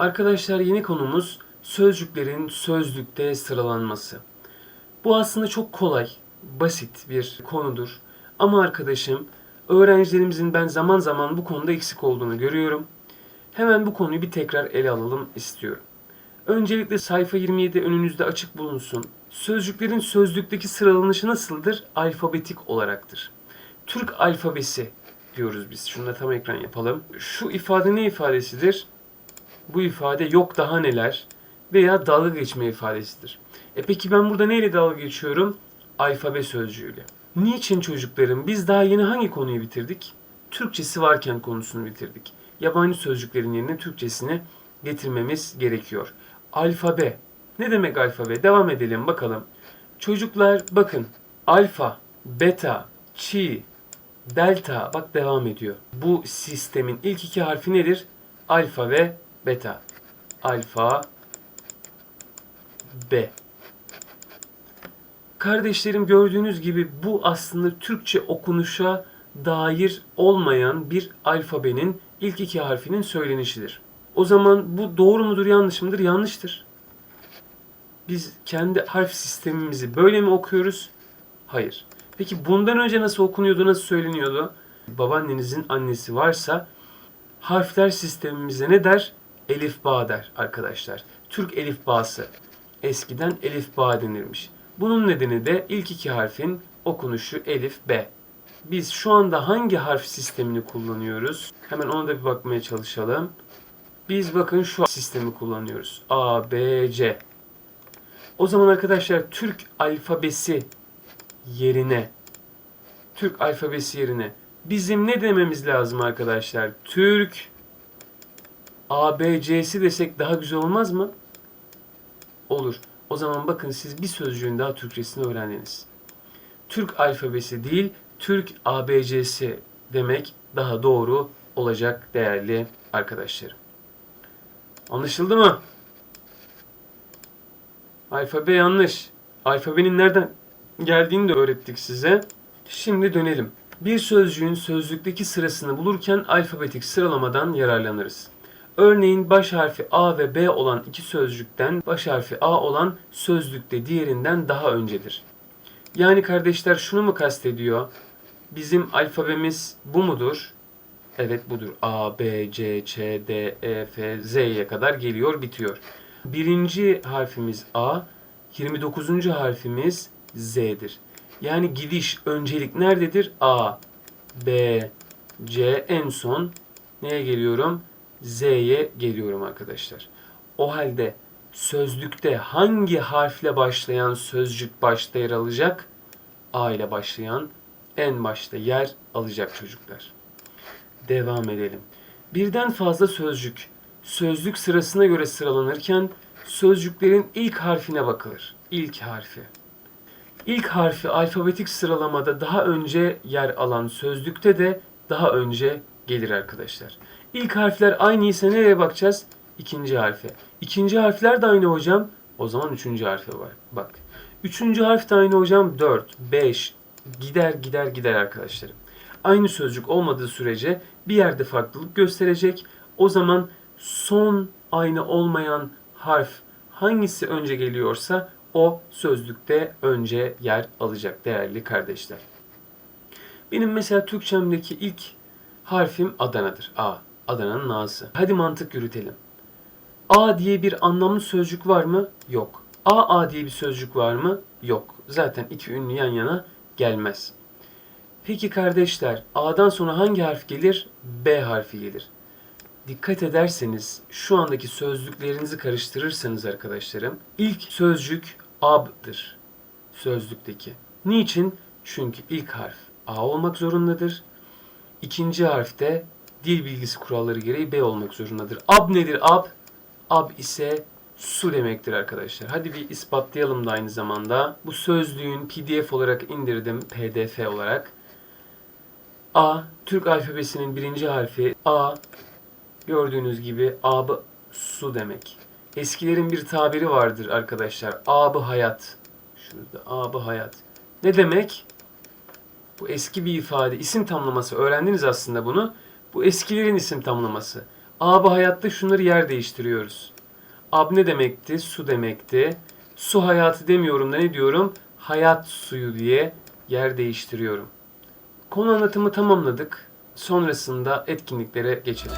Arkadaşlar yeni konumuz sözcüklerin sözlükte sıralanması. Bu aslında çok kolay, basit bir konudur. Ama arkadaşım, öğrencilerimizin ben zaman zaman bu konuda eksik olduğunu görüyorum. Hemen bu konuyu bir tekrar ele alalım istiyorum. Öncelikle sayfa 27 önünüzde açık bulunsun. Sözcüklerin sözlükteki sıralanışı nasıldır? Alfabetik olaraktır. Türk alfabesi diyoruz biz. Şunu da tam ekran yapalım. Şu ifade ne ifadesidir? Bu ifade yok daha neler veya dalga geçme ifadesidir. E peki ben burada neyle dalga geçiyorum? Alfabe sözcüğüyle. Niçin çocuklarım? Biz daha yeni hangi konuyu bitirdik? Türkçesi varken konusunu bitirdik. Yabancı sözcüklerin yerine Türkçesini getirmemiz gerekiyor. Alfabe. Ne demek alfabe? Devam edelim bakalım. Çocuklar bakın. Alfa, beta, çi, delta bak devam ediyor. Bu sistemin ilk iki harfi nedir? Alfa ve beta. Alfa, B. Kardeşlerim gördüğünüz gibi bu aslında Türkçe okunuşa dair olmayan bir alfabenin ilk iki harfinin söylenişidir. O zaman bu doğru mudur yanlış mıdır? Yanlıştır. Biz kendi harf sistemimizi böyle mi okuyoruz? Hayır. Peki bundan önce nasıl okunuyordu, nasıl söyleniyordu? Babaannenizin annesi varsa harfler sistemimize ne der? Elif bağ der arkadaşlar. Türk elif bağısı. Eskiden elif bağ denirmiş. Bunun nedeni de ilk iki harfin okunuşu elif b. Biz şu anda hangi harf sistemini kullanıyoruz? Hemen ona da bir bakmaya çalışalım. Biz bakın şu sistemi kullanıyoruz. A, B, C. O zaman arkadaşlar Türk alfabesi yerine Türk alfabesi yerine bizim ne dememiz lazım arkadaşlar? Türk ABC'si desek daha güzel olmaz mı? Olur. O zaman bakın siz bir sözcüğün daha Türkçesini öğrendiniz. Türk alfabesi değil, Türk ABC'si demek daha doğru olacak değerli arkadaşlarım. Anlaşıldı mı? Alfabe yanlış. Alfabenin nereden geldiğini de öğrettik size. Şimdi dönelim. Bir sözcüğün sözlükteki sırasını bulurken alfabetik sıralamadan yararlanırız. Örneğin baş harfi A ve B olan iki sözcükten baş harfi A olan sözlükte diğerinden daha öncedir. Yani kardeşler şunu mu kastediyor? Bizim alfabemiz bu mudur? Evet budur. A, B, C, Ç, D, E, F, Z'ye kadar geliyor, bitiyor. Birinci harfimiz A, 29. harfimiz Z'dir. Yani gidiş, öncelik nerededir? A, B, C, en son neye geliyorum? Z'ye geliyorum arkadaşlar. O halde sözlükte hangi harfle başlayan sözcük başta yer alacak? A ile başlayan en başta yer alacak çocuklar. Devam edelim. Birden fazla sözcük sözlük sırasına göre sıralanırken sözcüklerin ilk harfine bakılır. İlk harfi. İlk harfi alfabetik sıralamada daha önce yer alan sözlükte de daha önce gelir arkadaşlar. İlk harfler aynıysa nereye bakacağız? İkinci harfe. İkinci harfler de aynı hocam. O zaman üçüncü harfe var. Bak. Üçüncü harf de aynı hocam. Dört, beş. Gider gider gider arkadaşlarım. Aynı sözcük olmadığı sürece bir yerde farklılık gösterecek. O zaman son aynı olmayan harf hangisi önce geliyorsa o sözlükte önce yer alacak değerli kardeşler. Benim mesela Türkçemdeki ilk harfim Adana'dır. A. Adana'nın A'sı. Hadi mantık yürütelim. A diye bir anlamlı sözcük var mı? Yok. A A diye bir sözcük var mı? Yok. Zaten iki ünlü yan yana gelmez. Peki kardeşler, A'dan sonra hangi harf gelir? B harfi gelir. Dikkat ederseniz şu andaki sözlüklerinizi karıştırırsanız arkadaşlarım ilk sözcük ab'dır sözlükteki. Niçin? Çünkü ilk harf A olmak zorundadır. İkinci harf de dil bilgisi kuralları gereği B olmak zorundadır. Ab nedir ab? Ab ise su demektir arkadaşlar. Hadi bir ispatlayalım da aynı zamanda. Bu sözlüğün PDF olarak indirdim PDF olarak. A, Türk alfabesinin birinci harfi A. Gördüğünüz gibi abı su demek. Eskilerin bir tabiri vardır arkadaşlar. Abı hayat. Şurada abı hayat. Ne demek? Bu eski bir ifade. isim tamlaması. Öğrendiniz aslında bunu. Bu eskilerin isim tamlaması. Ab hayatta şunları yer değiştiriyoruz. Ab ne demekti? Su demekti. Su hayatı demiyorum da ne diyorum? Hayat suyu diye yer değiştiriyorum. Konu anlatımı tamamladık. Sonrasında etkinliklere geçelim.